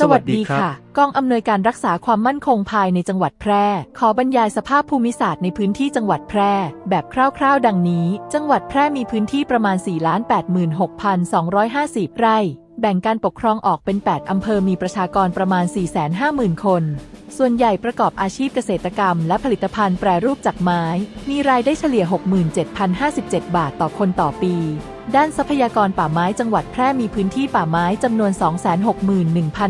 สวัสดีค่ะ กองอำนวยการรักษาความมั่นคงภายในจังหวัดแพร่ ขอบรรยายสภาพภูมิศาสตร์ในพื้นที่จังหวัดแพร่ แบบคร่าวๆ ดังนี้ จังหวัดแพร่มีพื้นที่ประมาณ 486,250 ไร่ แบ่งการปกครองออกเป็น 8 อำเภอมีประชากรประมาณ 450,000 คน ส่วนใหญ่ประกอบอาชีพเกษตรกรรม และผลิตภัณฑ์แปรรูปจากไม้ มีรายได้เฉลี่ย 67,057 บาทต่อคนต่อปี ด้านทรัพยากรป่าไม้จังหวัดแพร่มีพื้นที่ป่าไม้จำนวน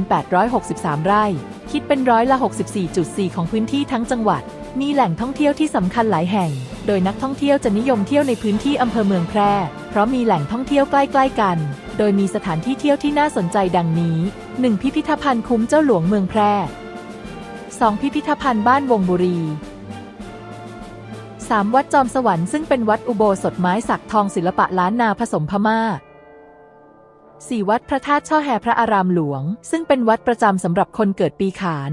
261,863 ไร่ คิดเป็นร้อยละ 64.4 ของพื้นที่ทั้งจังหวัด มีแหล่งท่องเที่ยวที่สำคัญหลายแห่ง โดยนักท่องเที่ยวจะนิยมเที่ยวในพื้นที่อำเภอเมืองแพร่ เพราะมีแหล่งท่องเที่ยวใกล้ๆกัน โดยมีสถานที่เที่ยวที่น่าสนใจดังนี้ 1. พิพิธภัณฑ์คุ้มเจ้าหลวงเมืองแพร่ 2. พิพิธภัณฑ์บ้านวงบุรี 3. วัดจอมสวรรค์ซึ่งเป็นวัดอุโบสถไม้สักทองศิลปะล้านนาผสมพม่า 4. วัดพระธาตุช่อแฮพระอารามหลวง ซึ่งเป็นวัดประจำสำหรับคนเกิดปีขาน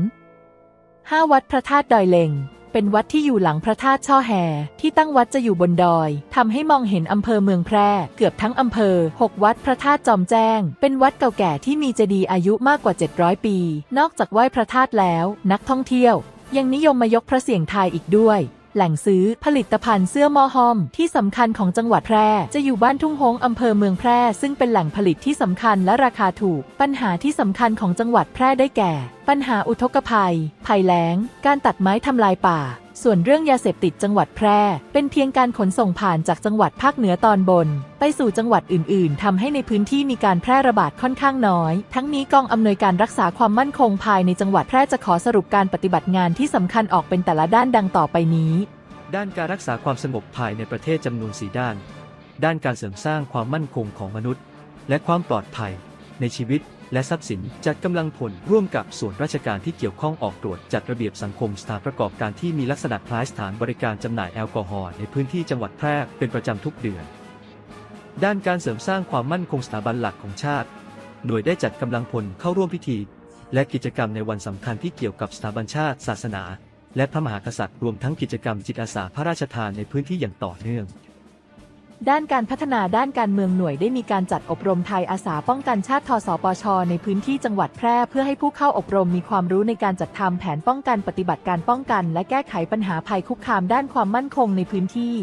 5. วัดพระธาตุดอยเลงเป็นวัดที่อยู่หลังพระธาตุช่อแฮที่ตั้งวัดจะอยู่บนดอยทำให้มองเห็นอำเภอเมืองแพร่ เกือบทั้งอำเภอ 6 วัดพระธาตุจอมแจ้ง เป็นวัดเก่าแก่ที่มีเจดีย์อายุมากกว่า 700 ปี นอกจากไหว้พระธาตุแล้ว นักท่องเที่ยว ยังนิยมมายกพระเสียงไทายอีกด้วย แหล่งซื้อผลิตภัณฑ์เสื้อมอฮอม ที่สำคัญของจังหวัดแพร่ จะอยู่บ้านทุ่งฮงอำเภอเมืองแพร่ ซึ่งเป็นแหล่งผลิตที่สำคัญและราคาถูก ปัญหาที่สำคัญของจังหวัดแพร่ได้แก่ ปัญหาอุทกภัย ภัยแล้ง การตัดไม้ทำลายป่า ส่วนเรื่องยาเสพติดจังหวัดแพร่ เป็นเพียงการขนส่งผ่านจากจังหวัดภาคเหนือตอนบน ไปสู่จังหวัดอื่น ๆทำให้ในพื้นที่มีการแพร่ระบาดค่อนข้างน้อย ทั้งนี้กองอำนวยการรักษาความมั่นคงภายในจังหวัดแพร่จะขอสรุปการปฏิบัติงานที่สำคัญออกเป็นแต่ละด้านดังต่อไปนี้ ด้านการรักษาความสงบภายในประเทศจำนวนสีด้าน ด้านการเสริมสร้างความมั่นคงของมนุษย์ และความปลอดภัยในชีวิต และทรัพย์สินจัดกำลังพลร่วมกับส่วนราชการที่เกี่ยวข้องออกตรวจจัดระเบียบสังคมสถานประกอบการที่มีลักษณะคล้ายสถานบริการจำหน่ายแอลกอฮอล์ในพื้นที่จังหวัดแพร่เป็นประจำทุกเดือน ด้านการเสริมสร้างความมั่นคงสถาบันหลักของชาติ หน่วยได้จัดกำลังพลเข้าร่วมพิธี และกิจกรรมในวันสำคัญที่เกี่ยวกับสถาบันชาติ ศาสนา และพระมหากษัตริย์รวมทั้งกิจกรรมจิตอาสาพระราชทานในพื้นที่อย่างต่อเนื่อง ด้านการพัฒนาด้านการเมืองหน่วยได้มีการจัดอบรมไทยอาสาป้องกันชาติทสปช ในพื้นที่จังหวัดแพร่เพื่อให้ผู้เข้าอบรมมีความรู้ในการจัดทำแผนป้องกันปฏิบัติการป้องกัน และแก้ไขปัญหาภัยคุกคามด้านความมั่นคงในพื้นที่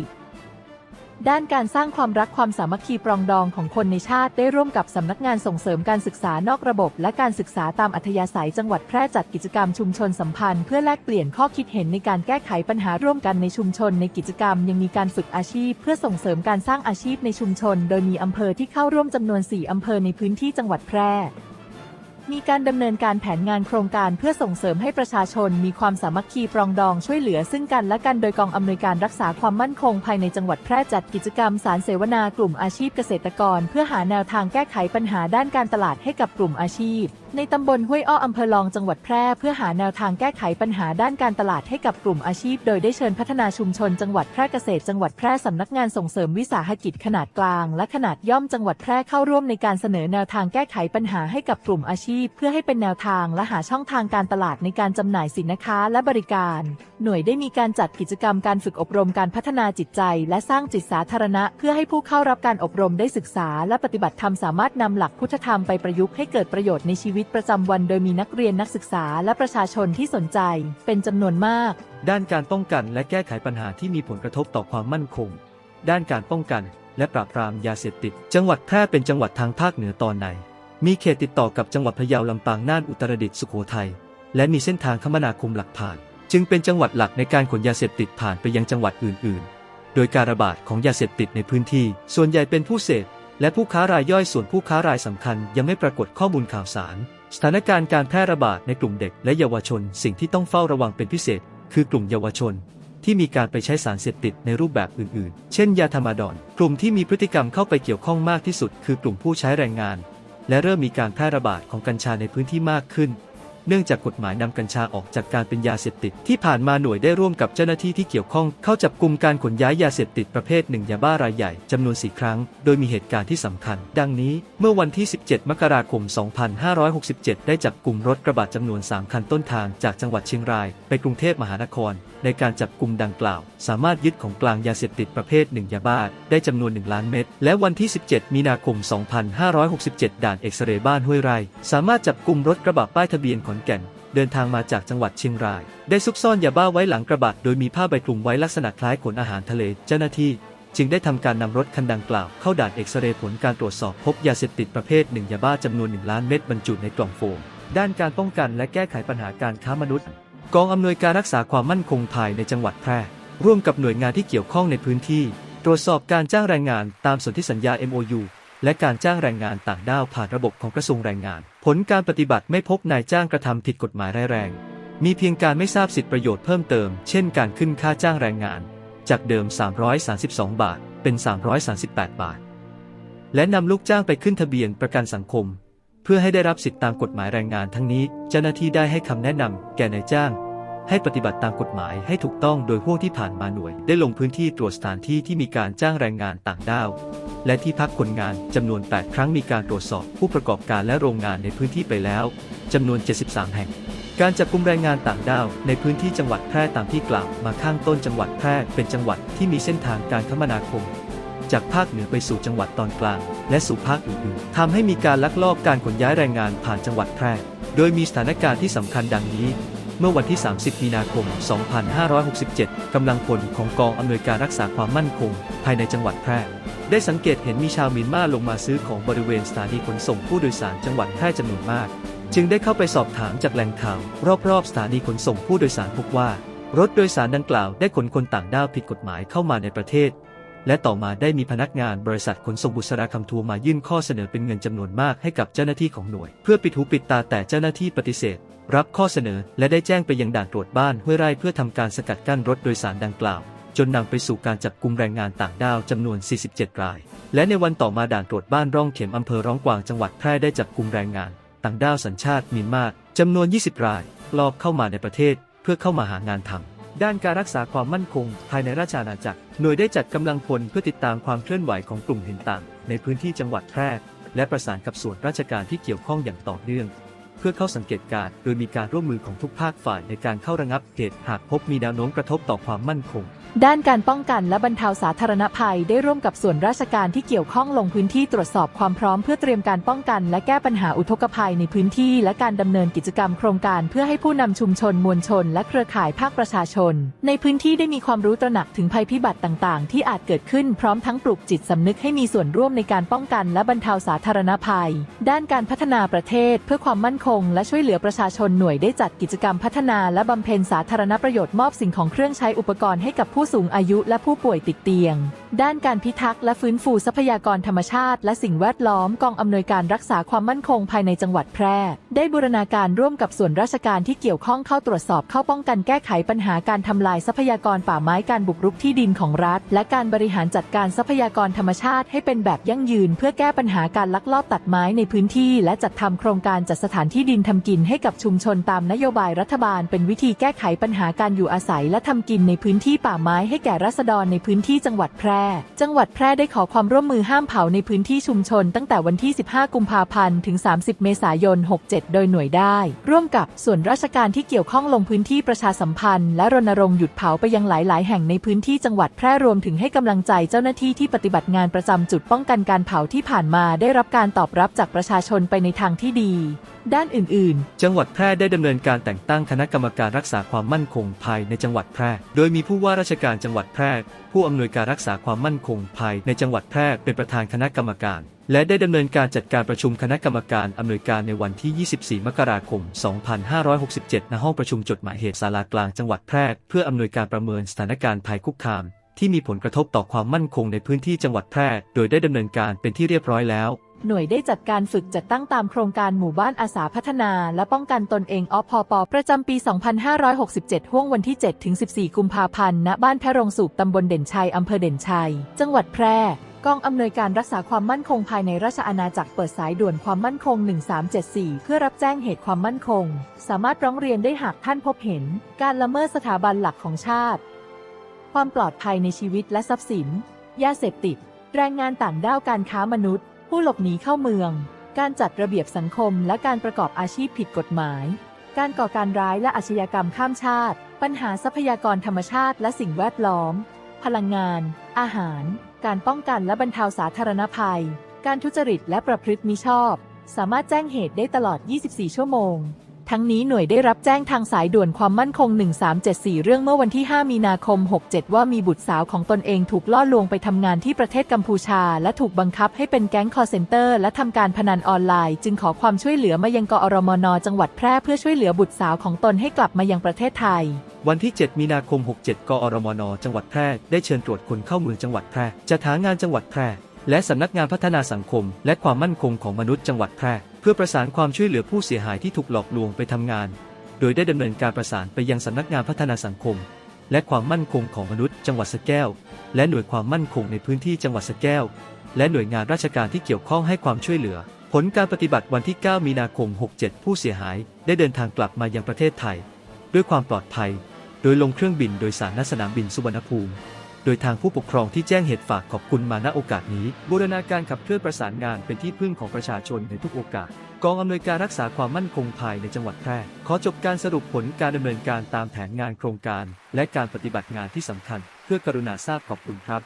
ด้านการสร้างความรักความสามัคคีปรองดองของคนในชาติได้ร่วมกับสำนักงานส่งเสริมการศึกษานอกระบบ และการศึกษาตามอัธยาศัยจังหวัดแพร่จัดกิจกรรมชุมชนสัมพันธ์เพื่อแลกเปลี่ยนข้อคิดเห็นในการแก้ไขปัญหาร่วมกันในชุมชน ในกิจกรรมยังมีการฝึกอาชีพ เพื่อส่งเสริมการสร้างอาชีพในชุมชน โดยมีอำเภอที่เข้าร่วมจำนวน 4อำเภอในพื้นที่จังหวัดแพร่ มีการดำเนินการแผนงานโครงการเพื่อส่งเสริมให้ประชาชนมีความสามัคคีปรองดองช่วยเหลือซึ่งกันและกันโดยกองอำนวยการรักษาความมั่นคงภายในจังหวัดแพร่จัดกิจกรรมสารเสวนากลุ่มอาชีพเกษตรกร เพื่อหาแนวทางแก้ไขปัญหาด้านการตลาดให้กับกลุ่มอาชีพ ในตำบลห้วยอ้ออำเภอลองจังหวัดแพร่เพื่อหาแนวทางแก้ไขปัญหาด้านการตลาดให้กับกลุ่มอาชีพ โดยได้เชิญพัฒนาชุมชน จังหวัดแพร่เกษตรจังหวัดแพร่สำนักงานส่งเสริมวิสาหกิจขนาดกลาง และขนาดย่อมจังหวัดแพร่เข้าร่วมในการเสนอแนวทางแก้ไขปัญหาให้กับกลุ่มอาชีพเพื่อให้เป็นแนวทางและหาช่องทางการตลาดในการจำหน่ายสินค้าและบริการ หน่วยได้มีการจัดกิจกรรมการฝึกอบรมการพัฒนาจิตใจ และสร้างจิตสาธารณะ เพื่อให้ผู้เข้ารับการอบรมได้ศึกษา และปฏิบัติธรรมสามารถนำหลักพุทธธรรมไปประยุกต์ให้เกิดประโยชน์ในชีวิตประจำวัน โดยมีนักเรียนนักศึกษาและประชาชนที่สนใจ เป็นจำนวนมาก ด้านการป้องกันและแก้ไขปัญหาที่มีผลกระทบต่อความมั่นคง ด้านการป้องกันและปราบปรามยาเสพติด จังหวัดแพร่เป็นจังหวัดทางภาคเหนือตอนใน มีเขตติดต่อกับจังหวัดพะเยาลำปางน่านอุตรดิตถ์สุโขทัยและมีเส้นทางคมนาคมหลักผ่าน จึงเป็นจังหวัดหลักในการขนยาเสพติดผ่านไปยังจังหวัดอื่น ๆ โดยการระบาดของยาเสพติดในพื้นที่ ส่วนใหญ่เป็นผู้เสพและผู้ค้ารายย่อยส่วนผู้ค้ารายสำคัญยังไม่ปรากฏข้อมูลข่าวสาร สถานการณ์การแพร่ระบาดในกลุ่มเด็กและเยาวชน สิ่งที่ต้องเฝ้าระวังเป็นพิเศษ คือกลุ่มเยาวชน ที่มีการไปใช้สารเสพติดในรูปแบบอื่น ๆ เช่น ยาธรรมาดอน กลุ่มที่มีพฤติกรรมเข้าไปเกี่ยวข้องมากที่สุด คือกลุ่มผู้ใช้แรงงาน และเริ่มมีการแพร่ระบาดของกัญชาในพื้นที่มากขึ้น เนื่องจากกฎหมายนำกัญชาออกจากการเป็นยาเสพติด ที่ผ่านมาหน่วยได้ร่วมกับเจ้าหน้าที่ที่เกี่ยวข้อง เข้าจับกลุ่มการขนย้ายยาเสพติดประเภทหนึ่งยาบ้ารายใหญ่จำนวนสี่ครั้ง โดยมีเหตุการณ์ที่สำคัญ ดังนี้เมื่อวันที่ 17 มกราคม 2567 ได้จับกลุ่มรถกระบะจำนวน 3 คันต้นทางจากจังหวัดเชียงราย ไปกรุงเทพมหานคร ในการจับกลุ่มดังกล่าว สามารถยึดของกลางยาเสพติดประเภทหนึ่งยาบ้าได้จำนวน 1 ล้านเม็ด และวันที่ 17 มีนาคม 2567 ด่านเอ็กซเรย์บ้านห้วยไร่ สามารถจับกลุ่มรถกระบะป้ายทะเบียนขอนแก่นเดินทางมาจากจังหวัดเชียงราย ได้ซุกซ่อนยาบ้าไว้หลังกระบะโดยมีผ้าใบคลุมไว้ลักษณะคล้ายขนอาหารทะเล เจ้าหน้าที่ จึงได้ทำการนำรถคันดังกล่าว เข้าด่านเอ็กซเรย์ผลการตรวจสอบพบยาเสพติดประเภทหนึ่งยาบ้าจำนวน 1 ล้านเม็ดบรรจุในกล่องโฟม ด้านการป้องกันและแก้ไขปัญหาการค้ามนุษย์ กองอำนวยการรักษาความมั่นคงภายในจังหวัดแพร่ ร่วมกับหน่วยงานที่เกี่ยวข้องในพื้นที่ ตรวจสอบการจ้างแรงงานตามสนธิสัญญา MOU และการจ้างแรงงานต่างด้าวผ่านระบบของกระทรวงแรงงาน ผลการปฏิบัติไม่พบนายจ้างกระทำผิดกฎหมายร้ายแรง มีเพียงการไม่ทราบสิทธิประโยชน์เพิ่มเติม เช่นการขึ้นค่าจ้างแรงงาน จากเดิม 332 บาท เป็น 338 บาท และนำลูกจ้างไปขึ้นทะเบียนประกันสังคม เพื่อให้ได้รับสิทธิตามกฎหมายแรงงานทั้งนี้ เจ้าหน้าที่ได้ให้คำแนะนำแก่นายจ้าง ให้ปฏิบัติตามกฎหมายให้ถูกต้องโดยพวกที่ผ่านมาหน่วย ได้ลงพื้นที่ตรวจสถานที่ที่มีการจ้างแรงงานต่างด้าว และที่พักคนงานจำนวน 8 ครั้งมีการตรวจสอบผู้ประกอบการและโรงงานในพื้นที่ไปแล้วจำนวน 73 แห่งการจับกลุ่มแรงงานต่างด้าวในพื้นที่จังหวัดแพร่ตามที่กล่าวมาข้างต้นจังหวัดแพร่เป็นจังหวัดที่มีเส้นทางการคมนาคม จากภาคเหนือไปสู่จังหวัดตอนกลาง และสู่ภาคอื่นๆทำให้มีการลักลอบการขนย้ายแรงงานผ่านจังหวัดแพร่ โดยมีสถานการณ์ที่สำคัญดังนี้ เมื่อวันที่ 30 มีนาคม 2567 กำลังพลของกองอำนวยการรักษาความมั่นคง ภายในจังหวัดแพร่ ได้สังเกตเห็นมีชาวเมียนมาลงมาซื้อของบริเวณสถานีขนส่งผู้โดยสารจังหวัดแพร่จำนวนมาก จึงได้เข้าไปสอบถามจากแหล่งข่าว รอบๆสถานีขนส่งผู้โดยสารพบว่ารถโดยสารดังกล่าวได้ขนคนต่างด้าวผิดกฎหมายเข้ามาในประเทศ และต่อมาได้มีพนักงานบริษัทขนส่งบุษราคำทัวร์มายื่นข้อเสนอเป็นเงินจำนวนมากให้กับเจ้าหน้าที่ของหน่วย เพื่อปิดหูปิดตาแต่เจ้าหน้าที่ปฏิเสธ รับข้อเสนอและได้แจ้งไปยังด่านตรวจบ้านห้วยไร่เพื่อทำการสกัดกั้นรถโดยสารดังกล่าว จนนำไปสู่การจับกุมแรงงานต่างด้าวจำนวน 47 ราย และในวันต่อมาด่านตรวจบ้านร่องเข็มอำเภอร้องกวางจังหวัดแพร่ได้จับกุมแรงงาน ต่างด้าวสัญชาติเมียนมาจำนวน 20 ราย ลอบเข้ามาในประเทศเพื่อเข้ามาหางานทำ ด้านการรักษาความมั่นคง ภายในราชอาณาจักร หน่วยได้จัดกำลังพลเพื่อติดตามความเคลื่อนไหวของกลุ่มเห็นต่าง ในพื้นที่จังหวัดแพร่ และประสานกับส่วนราชการที่เกี่ยวข้องอย่างต่อเนื่อง พื่อเข้าสังเกตการณ์โดยมีการร่วมมือของทุกภาคฝ่ายในการเข้าระงับเหตุหากพบมีแนวโน้มกระทบต่อความมั่นคง ด้านการป้องกันและบรรเทาสาธารณภัยได้ร่วมกับส่วนราชการที่เกี่ยวข้องลงพื้นที่ตรวจสอบความพร้อมเพื่อเตรียมการป้องกันและแก้ปัญหาอุทกภัยในพื้นที่ และการดำเนินกิจกรรมโครงการเพื่อให้ผู้นำชุมชนมวลชน และเครือข่ายภาคประชาชน ในพื้นที่ได้มีความรู้ตระหนักถึงภัยพิบัติต่าง ๆ ที่อาจเกิดขึ้นพร้อมทั้งปลุกจิตสำนึกให้มีส่วนร่วมในการป้องกัน และบรรเทาสาธารณภัย ด้านการพัฒนาประเทศเพื่อความมั่นคงและช่วยเหลือประชาชนหน่วยได้จัดกิจกรรมพัฒนาและบำเพ็ญสาธารณประโยชน์มอบสิ่งของเครื่องใช้อุปกรณ์ให้กับผู้สูงอายุและผู้ป่วยติดเตียง ด้านการพิทักษ์และฟื้นฟูทรัพยากรธรรมชาติ และสิ่งแวดล้อมกองอำนวยการรักษาความมั่นคงภายในจังหวัดแพร่ ได้บูรณาการร่วมกับส่วนราชการที่เกี่ยวข้องเข้าตรวจสอบเข้าป้องกันแก้ไขปัญหาการทำลายทรัพยากรป่าไม้การบุกรุกที่ดินของรัฐ และการบริหารจัดการทรัพยากรธรรมชาติให้เป็นแบบยั่งยืน เพื่อแก้ปัญหาการลักลอบตัดไม้ในพื้นที่ และจัดทำโครงการจัดสถานที่ดินทำกินให้กับชุมชนตามนโยบายรัฐบาล เป็นวิธีแก้ไขปัญหาการอยู่อาศัยและทำกินในพื้นที่ป่าไม้ให้แก่ราษฎรในพื้นที่จังหวัดแพร่ จังหวัดแพร่ได้ขอความร่วมมือห้ามเผาในพื้นที่ชุมชน ตั้งแต่วันที่ 15 กุมภาพันธ์ถึง 30 เมษายน 67 โดยหน่วยได้ ร่วมกับส่วนราชการที่เกี่ยวข้องลงพื้นที่ประชาสัมพันธ์ และรณรงค์หยุดเผาไปยังหลาย ๆ แห่งในพื้นที่จังหวัดแพร่รวมถึงให้กำลังใจเจ้าหน้าที่ที่ปฏิบัติงานประจำจุดป้องกันการเผาที่ผ่านมาได้รับการตอบรับจากประชาชนไปในทางที่ดี ด้านอื่นๆจังหวัดแพร่ได้ดำเนินการแต่งตั้งคณะกรรมการรักษาความมั่นคงภายในจังหวัดแพร่ โดยมีผู้ว่าราชการจังหวัดแพร่ ผู้อำนวยการรักษาความมั่นคงภายในจังหวัดแพร่เป็นประธานคณะกรรมการ และได้ดำเนินการจัดการประชุมคณะกรรมการอำนวยการในวันที่ 24 มกราคม 2567 ณ ห้องประชุมจดหมายเหตุศาลากลางจังหวัดแพร่เพื่ออำนวยการประเมินสถานการณ์ภัยคุกคามที่มีผลกระทบต่อความมั่นคงในพื้นที่จังหวัดแพร่ โดยได้ดำเนินการเป็นที่เรียบร้อยแล้ว หน่วยได้จัดการฝึกจัดตั้งตามโครงการหมู่บ้านอาสาพัฒนา และป้องกันตนเองอพอปประจำปี 2567 ห่วงวันที่ 7 ถึง 14 กุมภาพันธ์ ณ บ้านแพรงสูบตำบลเด่นชัย อำเภอเด่นชัย จังหวัดแพร่กองอำนวยการรักษาความมั่นคงภายในราชอาณาจักรเปิดสายด่วนความมั่นคง 1374 เพื่อรับแจ้งเหตุความมั่นคง สามารถร้องเรียนได้หากท่านพบเห็น การละเมิดสถาบันหลักของชาติ ความปลอดภัยในชีวิตและทรัพย์สิน ยาเสพติด แรงงานต่างด้าวการค้ามนุษย์ ผู้หลบหนีเข้าเมือง การจัดระเบียบสังคมและการประกอบอาชีพผิดกฎหมาย การก่อการร้ายและอาชญากรรมข้ามชาติ ปัญหาทรัพยากรธรรมชาติและสิ่งแวดล้อม พลังงาน อาหาร การป้องกันและบรรเทาสาธารณภัย การทุจริตและประพฤติมิชอบ สามารถแจ้งเหตุได้ตลอด 24 ชั่วโมง ทั้งนี้หน่วยได้รับแจ้งทางสายด่วนความมั่นคง 1374 เรื่องเมื่อวันที่ 5 มีนาคม 67 ว่ามีบุตรสาวของตนเองถูกล่อลวงไปทำงานที่ประเทศกัมพูชา และถูกบังคับให้เป็นแก๊งคอร์เซนเตอร์ และทำการพนันออนไลน์ จึงขอความช่วยเหลือมายังกอรมน จังหวัดแพร่เพื่อช่วยเหลือบุตรสาวของตนให้กลับมายังประเทศไทยวันที่ 7 มีนาคม 67 กอรมน จังหวัดแพร่ ได้เชิญตรวจคนเข้าเมืองจังหวัดแพร่จัดหางานจังหวัดแพร่ และสำนักงานพัฒนาสังคม และความมั่นคงของมนุษย์จังหวัดแพร่ เพื่อประสานความช่วยเหลือผู้เสียหายที่ถูกหลอกลวงไปทำงาน โดยได้ดำเนินการประสานไปยังสำนักงานพัฒนาสังคม และความมั่นคงของมนุษย์จังหวัดสแก้ว และหน่วยความมั่นคงในพื้นที่จังหวัดสแก้ว และหน่วยงานราชการที่เกี่ยวข้องให้ความช่วยเหลือ ผลการปฏิบัติวันที่ 9 มีนาคม 67 ผู้เสียหายได้เดินทางกลับมายังประเทศไทย ด้วยความปลอดภัย โดยลงเครื่องบินโดยสารณสนามบินสุวรรณภูมิ โดยทางผู้ปกครองที่แจ้งเหตุฝากขอบคุณมาณโอกาสนี้ บูรณาการขับเคลื่อนประสานงานเป็นที่พึ่งของประชาชนในทุกโอกาส กองอำนวยการรักษาความมั่นคงภายในจังหวัดแพร่ขอจบการสรุปผลการดำเนินการตามแผนงานโครงการ และการปฏิบัติงานที่สำคัญ เพื่อกรุณาทราบขอบคุณครับ